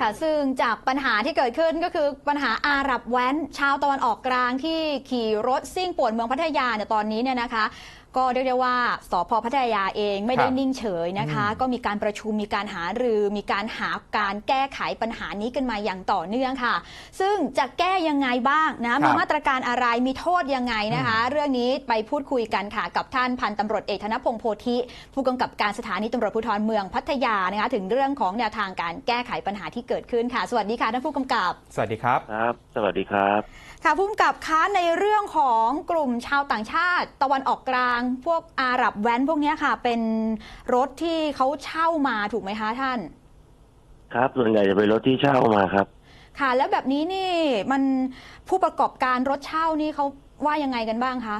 ค่ะซึ่งจากปัญหาที่เกิดขึ้นก็คือปัญหาอาหรับแว้น ชาวตะวันออกกลางที่ขี่รถซิ่งป่วนเมืองพัทยาเนี่ยตอนนี้เนี่ยนะคะ ก็เรียกได้ว่าสพพัทยาเองไม่ได้ครับนิ่งเฉยนะคะอืมก็มีการประชุมมีการหารือ มีการหาการแก้ไขปัญหานี้กันมาอย่างต่อเนื่องค่ะ ซึ่งจะแก้ยังไงบ้างนะมีมาตรการอะไรมีโทษยังไงนะคะ เรื่องนี้ไปพูดคุยกันค่ะกับท่านพันตำรวจเอกธนพงศ์โพธิ ผู้กำกับการสถานีตำรวจภูธรเมืองพัทยานะคะถึงเรื่องของแนวทางการแก้ไขปัญหาที่เกิดขึ้นค่ะ สวัสดีค่ะท่านผู้กำกับ สวัสดีครับครับ สวัสดีครับ ค่ะผู้กำกับคะในเรื่องของกลุ่มชาวต่างชาติ ตะวันออกกลางพวกอาหรับแว้นพวกเนี้ยค่ะ เป็นรถที่เขาเช่ามาถูกไหมคะท่าน ครับส่วนใหญ่จะเป็นรถที่เช่ามาครับ ค่ะ แล้วแบบนี้นี่มันผู้ประกอบการรถเช่านี่เขาว่ายังไงกันบ้างคะ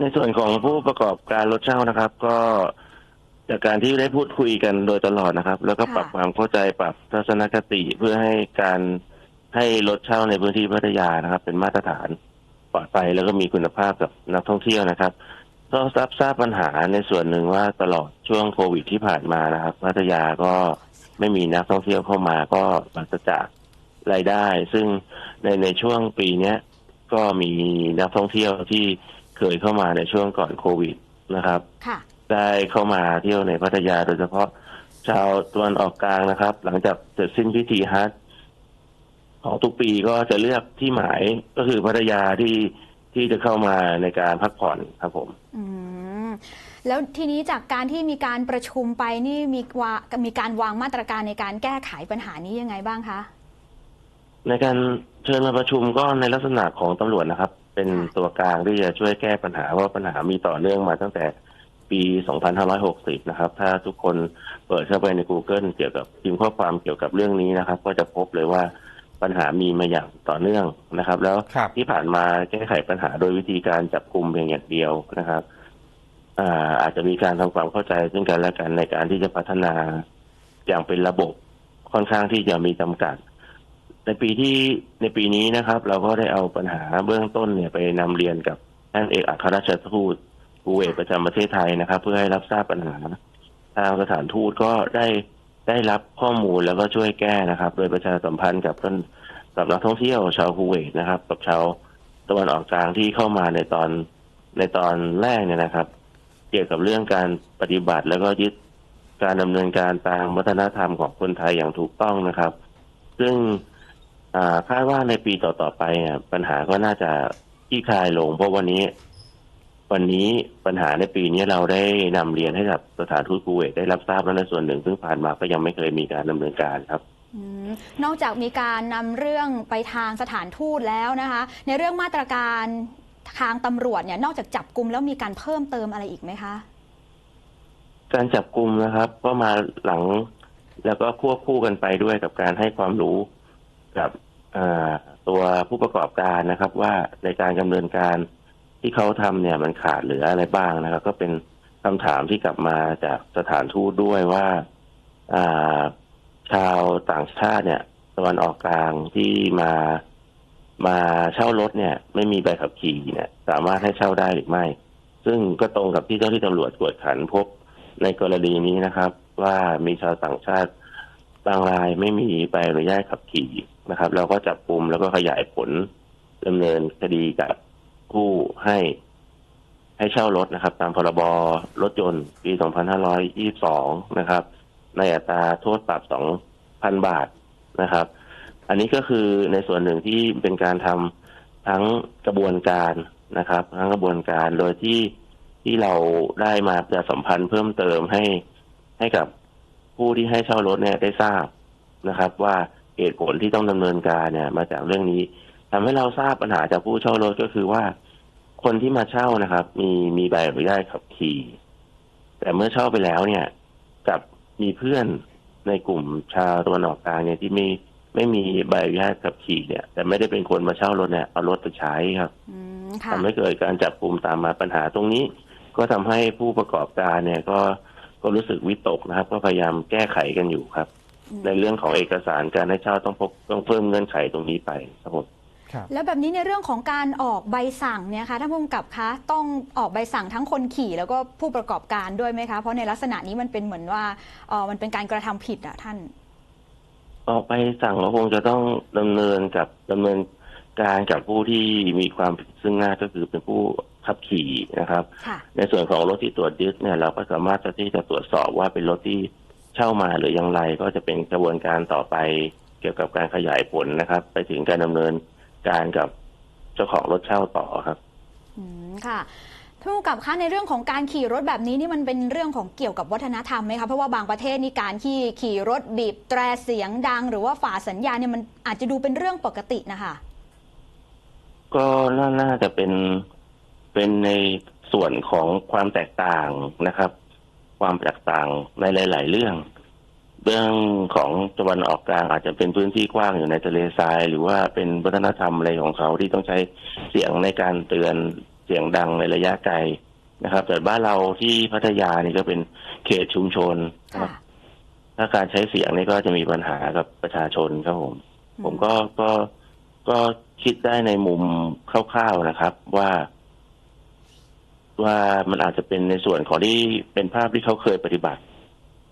ในส่วนของผู้ประกอบการรถเช่านะครับ ก็จากการที่ได้พูดคุยกันโดยตลอดนะครับ แล้วก็ปรับความเข้าใจปรับทัศนคติเพื่อให้การให้รถเช่าในพื้นที่พัทยานะครับ เป็นมาตรฐาน ปลอดภัยแล้วก็มีคุณภาพกับนักท่องเที่ยวนะครับก็รับทราบปัญหาในส่วนหนึ่งว่าตลอดช่วงโควิดที่ผ่านมานะครับพัทยาก็ไม่มีนักท่องเที่ยวเข้ามาก็ปราศจากรายได้ ซึ่งในในช่วงปีเนี้ยก็มีนักท่องเที่ยวที่เคยเข้ามาในช่วงก่อนโควิดนะครับค่ะได้เข้ามาเที่ยวในพัทยาโดยเฉพาะชาวตะวันออกกลางนะครับ หลังจากเสร็จสิ้นพิธีฮัท ของทุกปีก็จะเลือกที่หมายก็คือพัทยาที่ที่จะเข้ามาในการพักผ่อนครับผม อืมแล้วทีนี้จากการที่มีการประชุมไปนี่มีวามีการวางมาตรการในการแก้ไขปัญหานี้ยังไงบ้างคะ ในการเชิญมาประชุมก็ในลักษณะของตำรวจนะครับ เป็นตัวกลางที่จะช่วยแก้ปัญหาเพราะว่าปัญหามีต่อเนื่องมาตั้งแต่ปี 2560 นะครับ ถ้าทุกคนเปิดเข้าไปใน Google เกี่ยวกับพิมพ์ข้อความเกี่ยวกับเรื่องนี้นะครับ ก็จะพบเลยว่า ปัญหามีมาอย่างต่อเนื่องนะครับ แล้วครับที่ผ่านมาแก้ไขปัญหาโดยวิธีการจับกลุ่มเพียงอย่างเดียวนะครับอ่าอาจจะมีการทำความเข้าใจซึ่งกันและกันในการที่จะพัฒนาอย่างเป็นระบบค่อนข้างที่จะมีจำกัด ในปีที่ในปีนี้นะครับ เราก็ได้เอาปัญหาเบื้องต้นเนี่ยไปนำเรียนกับท่านเอกอัครราชทูตคูเวตประจำประเทศไทยนะครับ เพื่อให้รับทราบปัญหา ทางสถานทูตก็ได้ ได้รับข้อมูลแล้วก็ช่วยแก้นะครับ โดยประชาสัมพันธ์กับท่านกับนักท่องเที่ยวชาวคูเวตนะครับ กับชาวตะวันออกกลางที่เข้ามาในตอนในตอนแรกเนี่ยนะครับ เกี่ยวกับเรื่องการปฏิบัติแล้วก็ยึดการดำเนินการตามวัฒนธรรมของคนไทยอย่างถูกต้องนะครับ ซึ่งคาดว่าในปีต่อๆไปอะปัญหาก็น่าจะที่คลายลง เพราะวันนี้ วันนี้ปัญหาในปีนี้เราได้นำเรียนให้กับสถานทูตคูเวตได้รับทราบแล้วในส่วนหนึ่ง ซึ่งผ่านมาก็ยังไม่เคยมีการดำเนินการครับอืมนอกจากมีการนำเรื่องไปทางสถานทูตแล้วนะคะ ในเรื่องมาตรการทางตำรวจเนี่ยนอกจากจับกลุ่มแล้วมีการเพิ่มเติมอะไรอีกไหมคะ การจับกลุ่มนะครับ ก็มาหลังแล้วก็ควบคู่กันไปด้วยกับการให้ความรู้กับอ่าตัวผู้ประกอบการนะครับ ว่าในการดำเนินการ ที่เขาทำเนี่ยมันขาดเหลืออะไรบ้างนะครับ ก็เป็นคำถามที่กลับมาจากสถานทูตด้วยว่าอ่าชาวต่างชาติเนี่ยตะวันออกกลางที่มามาเช่ารถเนี่ย ไม่มีใบขับขี่เนี่ย สามารถให้เช่าได้หรือไม่ ซึ่งก็ตรงกับที่เจ้าที่ตำรวจตรวจขันพบในกรณีนี้นะครับ ว่ามีชาวต่างชาติบางรายไม่มีใบอนุญาตขับขี่นะครับ เราก็จับกลุ่มแล้วก็ขยายผลดำเนินคดีกับ ผู้ให้ ให้เช่ารถนะครับ ตามพรบรถยนต์ปี 2522 นะครับ ในอัตราโทษปรับ 2,000 บาทนะครับ อันนี้ก็คือในส่วนหนึ่งที่เป็นการทำทั้งกระบวนการนะครับ ทั้งกระบวนการโดยที่ที่เราได้มาประชาสัมพันธ์เพิ่มเติมให้ให้กับผู้ที่ให้เช่ารถเนี่ยได้ทราบนะครับ ว่าเหตุผลที่ต้องดำเนินการเนี่ย มาจากเรื่องนี้ทำให้เราทราบปัญหาจากผู้เช่ารถก็คือว่า คนที่มาเช่านะครับ มีมีใบอนุญาตขับขี่ แต่เมื่อเช่าไปแล้วเนี่ยกลับมีเพื่อนในกลุ่มชาวตะวันออกกลางเนี่ยที่ไม่ไม่มีใบอนุญาตขับขี่เนี่ย แต่ไม่ได้เป็นคนมาเช่ารถเนี่ยเอารถไปใช้ครับอืมค่ะทำให้เกิดการจับกลุ่มตามมาปัญหาตรงนี้ ก็ทำให้ผู้ประกอบการเนี่ยก็ก็รู้สึกวิตกนะครับ ก็พยายามแก้ไขกันอยู่ครับอืมในเรื่องของเอกสารการให้เช่าต้องพบต้องเพิ่มเงื่อนไขตรงนี้ไปครับผมครับ แล้วแบบนี้ในเรื่องของการออกใบสั่งเนี่ยคะท่านผู้กำกับคะต้องออกใบสั่งทั้งคนขี่แล้วก็ผู้ประกอบการด้วยไหมคะเพราะในลักษณะนี้มันเป็นเหมือนว่าเออมันเป็นการกระทำผิดอะท่าน ออกไปสั่งก็คงจะต้องดำเนินกับดำเนินการกับผู้ที่มีความผิดซึ่งหน้าก็คือเป็นผู้ขับขี่นะครับค่ะในส่วนของรถที่ตรวจยึดเนี่ยเราก็สามารถที่จะตรวจสอบว่าเป็นรถที่เช่ามาหรืออย่างไรก็จะเป็นกระบวนการต่อไปเกี่ยวกับการขยายผลนะครับ ไปถึงการดำเนิน การกับเจ้าของรถเช่าต่อครับ อืมค่ะท่านผู้กำกับคะในเรื่องของการขี่รถแบบนี้นี่มันเป็นเรื่องของเกี่ยวกับวัฒนธรรมไหมคะเพราะว่าบางประเทศนี่การที่ขี่รถบีบแตรเสียงดัง หรือว่าฝ่าสัญญาณเนี่ยมันอาจจะดูเป็นเรื่องปกตินะคะก็น่าน่าจะเป็นเป็นในส่วนของความแตกต่างนะครับ ความแตกต่างในหลาย ๆ เรื่อง เรื่องของตะวันออกกลางอาจจะเป็นพื้นที่กว้างอยู่ในทะเลทราย หรือว่าเป็นวัฒนธรรมอะไรของเขาที่ต้องใช้เสียงในการเตือนเสียงดังในระยะไกลนะครับ แต่บ้านเราที่พัทยานี่ก็เป็นเขตชุมชนนะครับค่ะถ้าการใช้เสียงนี่ก็จะมีปัญหากับประชาชนครับผม ผมก็ก็ก็คิดได้ในมุมคร่าวๆนะครับ ว่า ว่ามันอาจจะเป็นในส่วนของที่เป็นภาพที่เขาเคยปฏิบัติ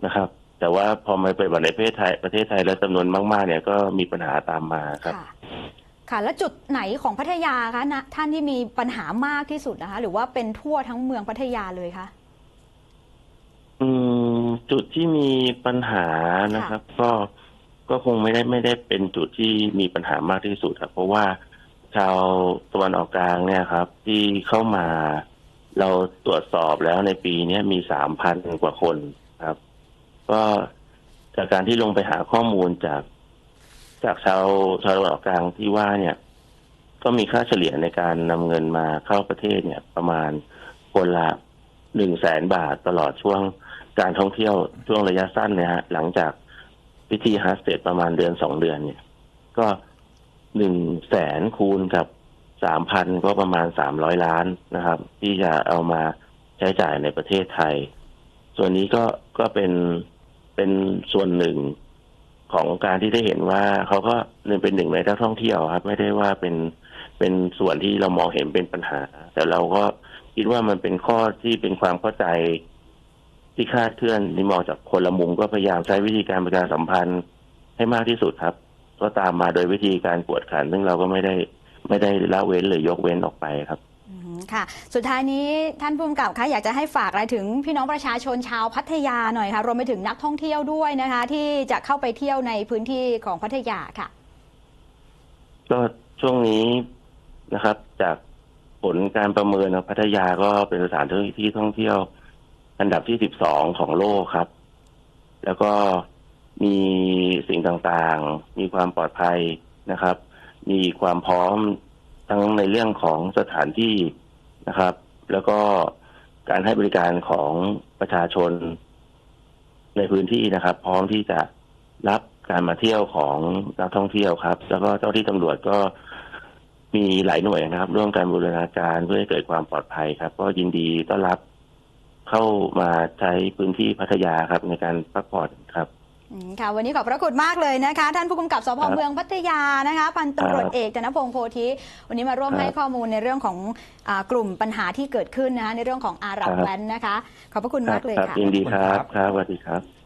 นะครับ แต่ว่าพอมาปฏิบัติในประเทศไทยประเทศไทยแล้วจำนวนมากๆเนี่ยก็มีปัญหาตามมาครับ ค่ะ ค่ะ แล้วจุดไหนของพัทยาคะนะท่านที่มีปัญหามากที่สุดนะคะ หรือว่าเป็นทั่วทั้งเมืองพัทยาเลยคะ อืมจุดที่มีปัญหานะครับ ก็ก็คงไม่ได้ไม่ได้เป็นจุดที่มีปัญหามากที่สุดครับเพราะว่าชาวตะวันออกกลางเนี่ยครับ ที่เข้ามาเราตรวจสอบแล้วในปีเนี้ยมีสามพันกว่าคนครับ ก็จากการที่ลงไปหาข้อมูลจาก จากชาวชาวตะวันออกกลางที่ว่าเนี่ย ก็มีค่าเฉลี่ยในการนำเงินมาเข้าประเทศเนี่ย ประมาณคนละหนึ่งแสนบาทตลอดช่วงการท่องเที่ยวช่วงระยะสั้นเนี่ยฮะหลังจากพิธีฮัสเตประมาณเดือนสองเดือนเนี่ย ก็หนึ่งแสนคูณกับสามพันก็ประมาณสามร้อยล้านนะครับ ที่จะเอามาใช้จ่ายในประเทศไทย ส่วนนี้ก็ก็เป็น เป็นส่วนหนึ่งของการที่ได้เห็นว่าเขาก็เป็นหนึ่งในนักท่องเที่ยวครับ ไม่ได้ว่าเป็นเป็นส่วนที่เรามองเห็นเป็นปัญหา แต่เราก็คิดว่ามันเป็นข้อที่เป็นความเข้าใจที่คาดเคลื่อนที่มองจากคนละมุมก็พยายามใช้วิธีการประชาสัมพันธ์ให้มากที่สุดครับ ก็ตามมาโดยวิธีการกวดขัน ซึ่งเราก็ไม่ได้ไม่ได้ละเว้นหรือยกเว้นออกไปครับ ค่ะ สุดท้ายนี้ท่านผู้กำกับคะอยากจะให้ฝากอะไรถึงพี่น้องประชาชนชาวพัทยาหน่อยค่ะ รวมไปถึงนักท่องเที่ยวด้วยนะคะ ที่จะเข้าไปเที่ยวในพื้นที่ของพัทยาค่ะ ก็ช่วงนี้นะครับ จากผลการประเมินนะพัทยาก็เป็นสถานที่ท่องเที่ยว อันดับที่สิบสองของโลกครับ แล้วก็มีสิ่งต่างๆ มีความปลอดภัยนะครับ มีความพร้อมทั้งในเรื่องของสถานที่ นะครับ แล้วก็การให้บริการของประชาชนในพื้นที่นะครับ พร้อมที่จะรับการมาเที่ยวของนักท่องเที่ยวครับ แล้วก็เจ้าที่ตำรวจก็มีหลายหน่วยนะครับ ร่วมกันบูรณาการเพื่อให้เกิดความปลอดภัยครับ ก็ยินดีต้อนรับเข้ามาใช้พื้นที่พัทยาครับในการพักผ่อนครับ ค่ะ วันนี้ขอบพระคุณมากเลยนะคะ ท่านผู้กำกับสพครับเมืองพัทยานะคะพันตำรวจครับเอกธนพงศ์โพธิวันนี้มาร่วมครับให้ข้อมูลในเรื่องของอากลุ่มปัญหาที่เกิดขึ้นนะคะในเรื่องของอาหรับครับแว้นนะคะ ขอบพระคุณครัมากเลยครับค่ะยินดีครับขอบคุณครับครับสวัสดีครับ